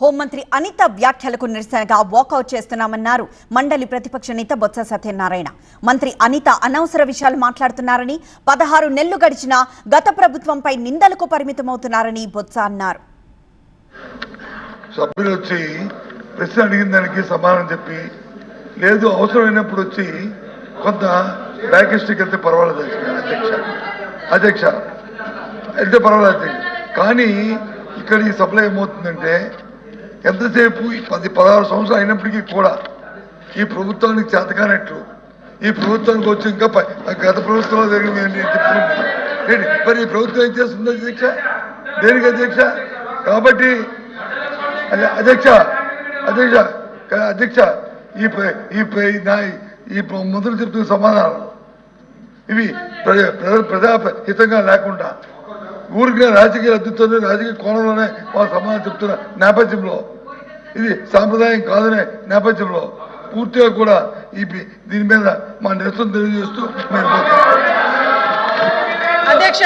హోంమంత్రి అనిత వ్యాఖ్యలకు నిరసనగా వాకౌట్ చేస్తున్నామన్నారు. మండలి ప్రతిపక్ష నేత బొత్స సత్యనారాయణ. మంత్రి అనిత అనవసర విషయాలు మాట్లాడుతున్నారని పదహారు నెలలు గడిచినా గత ప్రభుత్వంపై నిందలకు పరిమితమవుతున్నారని బొత్స అన్నారు. సభ్యులు వచ్చి ప్రశ్న అడిగిన దానికి సమాధానం చెప్పి లేదు అవసరమైనప్పుడు వచ్చి కొంత బ్యాకిస్ట్కి వెళ్తే పర్వాలేదు అధ్యక్ష. అధ్యక్ష వెళ్తే పర్వాలేదు. కానీ ఇక్కడ ఈ సభలో ఏమవుతుందంటే ఎంతసేపు ఈ పది పదహారు సంవత్సరాలు అయినప్పటికీ కూడా ఈ ప్రభుత్వానికి చేతకానట్లు ఈ ప్రభుత్వానికి వచ్చి ఇంకా గత ప్రభుత్వంలో జరిగింది ఏంటి మరి ఈ ప్రభుత్వం ఏం చేస్తుంది అధ్యక్ష? దేనికి అధ్యక్ష? కాబట్టి అధ్యక్ష అధ్యక్ష అధ్యక్ష ఈ ఈ ఈ నా ఈ ప్ర- చెప్తున్న సమాధానాలు ఇవి ప్రజా హితంగా లేకుండా ఊరికే రాజకీయ అద్దుతుంది రాజకీయ కోణంలోనే వాళ్ళ సమాధానం చెప్తున్న నేపథ్యంలో ఇది సాంప్రదాయం కాదనే నేపథ్యంలో పూర్తిగా కూడా ఈ దీని మీద మా నిరసన తెలియజేస్తూ మేము అధ్యక్ష